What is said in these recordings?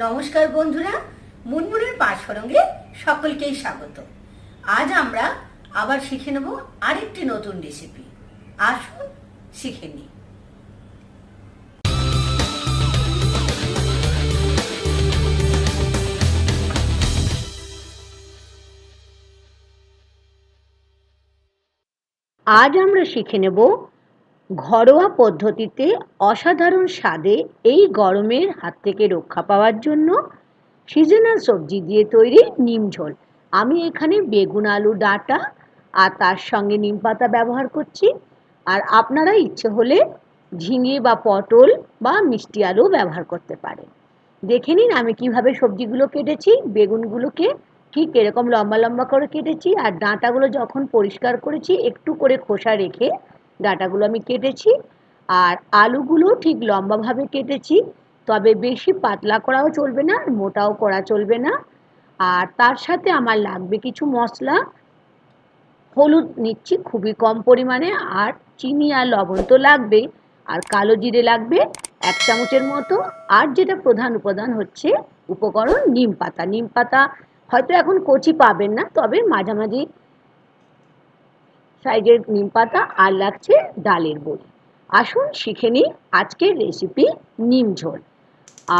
নমস্কার বন্ধুরা, মুনমুনের পাঁচফরঙ্গে সকলকেই স্বাগত। আজ আমরা আবার শিখে নেব আরেকটি নতুন রেসিপি আসুন শিখে নিই। আজ আমরা শিখে নেব ঘরোয়া পদ্ধতিতে অসাধারণ স্বাদে এই গরমের হাত থেকে রক্ষা পাওয়ার জন্য সিজনাল সবজি দিয়ে তৈরি নিম ঝোল। আমি এখানে বেগুন, আলু, ডাঁটা আর তার সঙ্গে নিম পাতা ব্যবহার করছি। আর আপনারা ইচ্ছে হলে ঝিঙে বা পটল বা মিষ্টি আলু ব্যবহার করতে পারেন। দেখে নিন আমি কীভাবে সবজিগুলো কেটেছি, বেগুনগুলোকে ঠিক এরকম লম্বা লম্বা করে কেটেছি আর ডাঁটাগুলো যখন পরিষ্কার করেছি, একটু করে খোসা রেখে ডাঁটাগুলো আমি কেটেছি আর আলুগুলো ঠিক লম্বাভাবে কেটেছি, তবে বেশি পাতলা করাও চলবে না, আর মোটাও করা চলবে না। আর তার সাথে আমার লাগবে কিছু মশলা। হলুদ নিচ্ছি খুবই কম পরিমাণে, আর চিনি আর লবণ তো লাগবেই, আর কালো জিরে লাগবে এক চামচের মতো। আর যেটা প্রধান উপাদান হচ্ছে উপকরণ নিম পাতা। নিম পাতা হয়তো এখন কচি পাবেন না, তবে মাঝামাঝি সাইজের নিম পাতা আর লাগছে ডালের বড়ি। আসুন শিখে নিই আজকের রেসিপি নিম ঝোল।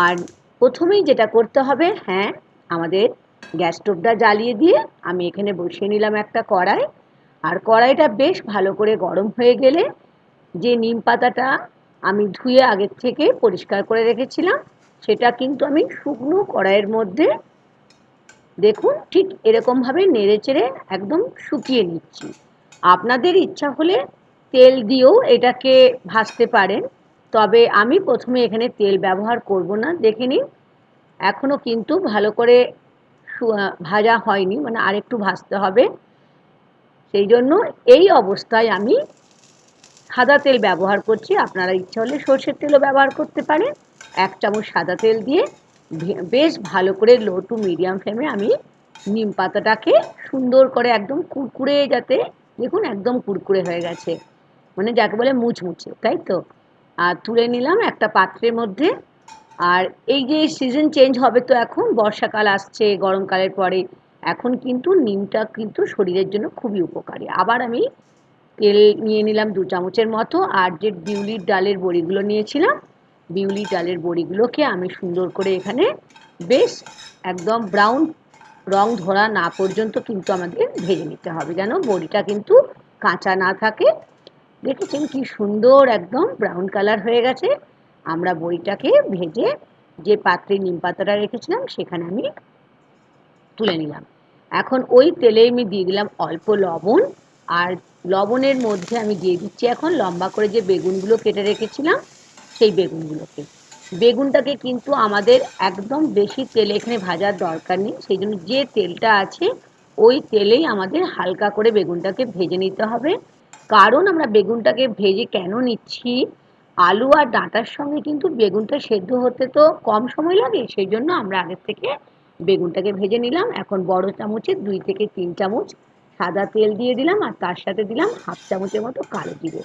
আর প্রথমেই যেটা করতে হবে হ্যাঁ আমাদের গ্যাস স্টোভটা জ্বালিয়ে দিয়ে আমি এখানে বসিয়ে নিলাম একটা কড়াই। আর কড়াইটা বেশ ভালো করে গরম হয়ে গেলে যে নিম পাতাটা আমি ধুয়ে আগের থেকে পরিষ্কার করে রেখেছিলাম, সেটা কিন্তু আমি শুকনো কড়াইয়ের মধ্যে দেখুন ঠিক এরকমভাবে নেড়ে চেড়ে একদম শুকিয়ে নিচ্ছি। আপনাদের ইচ্ছা হলে তেল দিয়েও এটাকে ভাজতে পারেন। তবে আমি প্রথমে এখানে তেল ব্যবহার করব না, দেখে নিন। এখনও কিন্তু ভালো করে ভাজা হয়নি মানে আরেকটু ভাজতে হবে। সেই জন্য এই অবস্থায় আমি সাদা তেল ব্যবহার করছি। আপনারা ইচ্ছা হলে সর্ষের তেলও ব্যবহার করতে পারেন। এক চামচ সাদা তেল দিয়ে বেশ ভালো করে লো টু মিডিয়াম ফ্লেমে আমি নিম পাতাটাকে সুন্দর করে একদম কুরকুরে যাতে দেখুন, একদম কুরকুরে হয়ে গেছে। মানে যাকে বলে মুচমুচে, তাই তো? আর তুলে নিলাম একটা পাত্রের মধ্যে। আর এই যে সিজন চেঞ্জ হবে তো এখন, বর্ষাকাল আসছে, গরমকালের পরে, এখন কিন্তু নিমটা কিন্তু শরীরের জন্য খুবই উপকারী। আবার আমি তেল নিয়ে নিলাম দু চামচের মতো, আর যে বিউলির ডালের বড়িগুলো নিয়েছিলাম, বিউলি ডালের বড়িগুলোকে আমি সুন্দর করে এখানে বেশ একদম ব্রাউন রং ধরা না পর্যন্ত কিন্তু আমাদের ভেজে নিতে হবে। যেন বড়িটা কিন্তু কাঁচা না থাকে। দেখেছেন কি সুন্দর একদম ব্রাউন কালার হয়ে গেছে। আমরা বড়িটাকে ভেজে যে পাত্রে নিম পাতাটা রেখেছিলাম, সেখানে আমি তুলে নিলাম। এখন ওই তেলে আমি দিয়ে দিলাম অল্প লবণ। আর লবণের মধ্যে আমি দিয়ে দিচ্ছি এখন লম্বা করে যে বেগুনগুলো কেটে রেখেছিলাম, সেই বেগুনগুলোকে। বেগুনটাকে কিন্তু আমাদের একদম বেশি তেলে এখানে ভাজার দরকার নেই, সেই জন্য যে তেলটা আছে, ওই তেলেই আমাদের হালকা করে বেগুনটাকে ভেজে নিতে হবে। কারণ আমরা বেগুনটাকে ভেজে কেন নিচ্ছি? আলু আর ডাঁটার সঙ্গে কিন্তু বেগুনটা সেদ্ধ হতে তো কম সময় লাগে, সেই জন্য আমরা আগের থেকে বেগুনটাকে ভেজে নিলাম। এখন বড় চামচে দুই থেকে তিন চামচ সাদা তেল দিয়ে দিলাম আর তার সাথে দিলাম হাফ চামচের মতো কালো জিরে।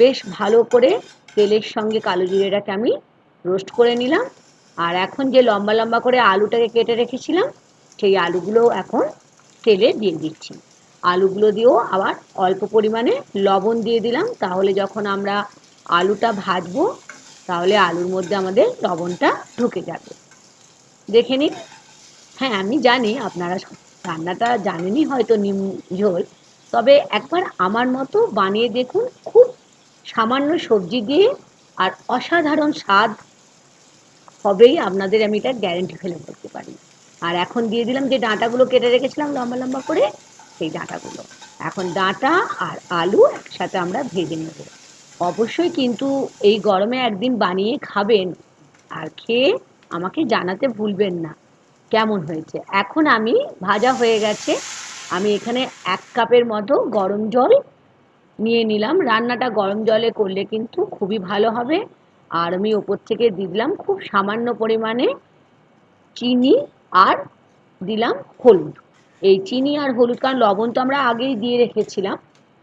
বেশ ভালো করে তেলের সঙ্গে কালো জিরেটাকে আমি রোস্ট করে নিলাম। আর এখন যে লম্বা লম্বা করে আলুটাকে কেটে রেখেছিলাম, সেই আলুগুলো এখন তেলে দিয়ে দিচ্ছি। আলুগুলো দিয়েও আবার অল্প পরিমাণে লবণ দিয়ে দিলাম, তাহলে যখন আমরা আলুটা ভাজবো, তাহলে আলুর মধ্যে আমাদের লবণটা ঢুকে যাবে। দেখে নিন। হ্যাঁ আমি জানি, আপনারা রান্নাটা জানেনই হয়তো নিম ঝোল, তবে একবার আমার মতো বানিয়ে দেখুন, খুব সামান্য সবজি দিয়ে আর অসাধারণ স্বাদ হবেই, আপনাদের আমি এটা গ্যারেন্টি ফেলে করতে পারি। আর এখন দিয়ে দিলাম যে ডাঁটাগুলো কেটে রেখেছিলাম লম্বা লম্বা করে, সেই ডাঁটাগুলো। এখন ডাঁটা আর আলু একসাথে আমরা ভেজে নেব। অবশ্যই কিন্তু এই গরমে একদিন বানিয়ে খাবেন আর খেয়ে আমাকে জানাতে ভুলবেন না। কেমন হয়েছে? এখন আমি ভাজা হয়ে গেছে। আমি এখানে এক কাপের মতো গরম জল নিয়ে নিলাম। রান্নাটা গরম জলে করলে কিন্তু খুবই ভালো হবে। আর আমি ওপর থেকে দিলাম খুব সামান্য পরিমাণে চিনি আর দিলাম হলুদ। এই চিনি আর হলুদ, কারণ লবণ তো আমরা আগেই দিয়ে রেখেছিলাম।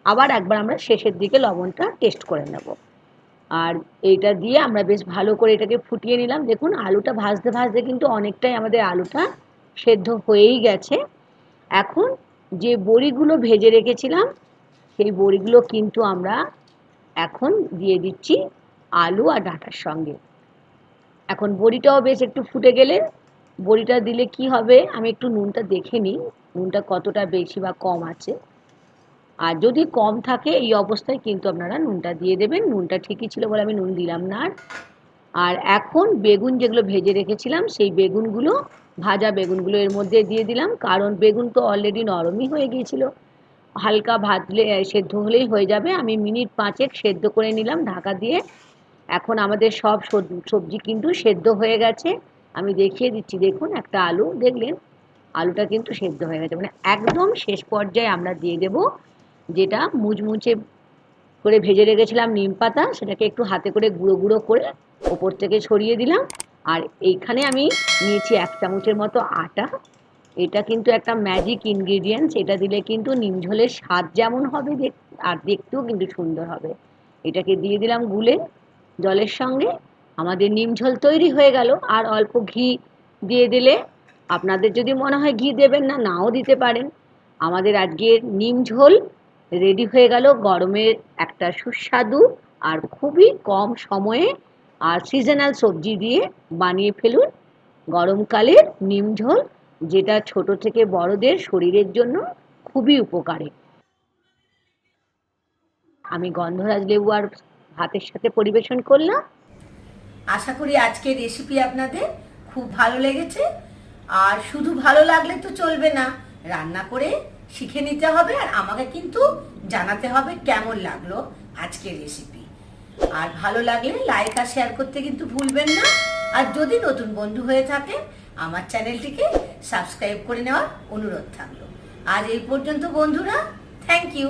আবার একবার আমরা শেষের দিকে লবণটা টেস্ট করে নেব। আর এইটা দিয়ে আমরা বেশ ভালো করে এটাকে ফুটিয়ে নিলাম। দেখুন, আলুটা ভাজতে ভাজতে কিন্তু অনেকটাই আমাদের আলুটা সেদ্ধ হয়েই গেছে। এখন যে বড়িগুলো ভেজে রেখেছিলাম, সেই বড়িগুলো কিন্তু আমরা এখন দিয়ে দিচ্ছি আলু আর ডাঁটার সঙ্গে। এখন বড়িটাও বেশ একটু ফুটে গেলে, বড়িটা দিলে কি হবে? আমি একটু নুনটা দেখে নিই, নুনটা কতটা বেশি বা কম আছে। আর যদি কম থাকে, এই অবস্থায় কিন্তু আপনারা নুনটা দিয়ে দেবেন। নুনটা ঠিকই ছিল বলে আমি নুন দিলাম না আর। এখন বেগুন যেগুলো ভেজে রেখেছিলাম, সেই বেগুনগুলো, ভাজা বেগুনগুলো এর মধ্যে দিয়ে দিলাম। কারণ বেগুন তো অলরেডি নরমই হয়ে গিয়েছিল। হালকা ভাজলে, সেদ্ধ হলেই হয়ে যাবে। আমি মিনিট পাঁচেক সেদ্ধ করে নিলাম, ঢাকা দিয়ে এখন আমাদের সব সব- সবজি কিন্তু সেদ্ধ হয়ে গেছে। আমি দেখিয়ে দিচ্ছি, দেখুন, একটা আলু, দেখলেন? আলুটা কিন্তু সেদ্ধ হয়ে গেছে। মানে একদম শেষ পর্যায়ে আমরা দিয়ে দেব যেটা মুচমুচে করে ভেজে রেখেছিলাম নিম পাতা, সেটাকে একটু হাতে করে গুঁড়ো গুঁড়ো করে ওপর থেকে ছড়িয়ে দিলাম। আর এইখানে আমি নিয়েছি এক চামচের মতো আটা। এটা কিন্তু একটা ম্যাজিক ইনগ্রিডিয়েন্টস এটা দিলে কিন্তু নিম ঝোলের স্বাদ যেমন হবে আর দেখতেও কিন্তু সুন্দর হবে। এটাকে দিয়ে দিলাম গুলে। জলের সঙ্গে আমাদের নিম ঝোল তৈরি হয়ে গেল। আর অল্প ঘি দিয়ে দিলে আপনাদের যদি মনে হয় ঘি দেবেন না, নাও দিতে পারেন। আমাদের আজকের নিম ঝোল রেডি হয়ে গেল। গরমের একটা সুস্বাদু আর খুবই কম সময়ে আর সিজনাল সবজি দিয়ে বানিয়ে ফেলুন। গরমকালের নিম ঝোল যেটা ছোট থেকে বড়দের শরীরের জন্য খুবই উপকারী। আমি গন্ধরাজ লেবু আর ভাতের সাথে পরিবেশন করলাম। আশা করি আজকের রেসিপি আপনাদের খুব ভালো লেগেছে। আর শুধু ভালো লাগলে তো চলবে না, রান্না করে শিখে নিতে হবে আর আমাকে কিন্তু জানাতে হবে কেমন লাগল আজকের রেসিপি আর ভালো লাগলে লাইক আর শেয়ার করতে কিন্তু ভুলবেন না। আর যদি নতুন বন্ধু হয়ে থাকে আমার চ্যানেলটিকে সাবস্ক্রাইব করে নেওয়ার অনুরোধ থাকল। আজ এই পর্যন্ত বন্ধুরা থ্যাংক ইউ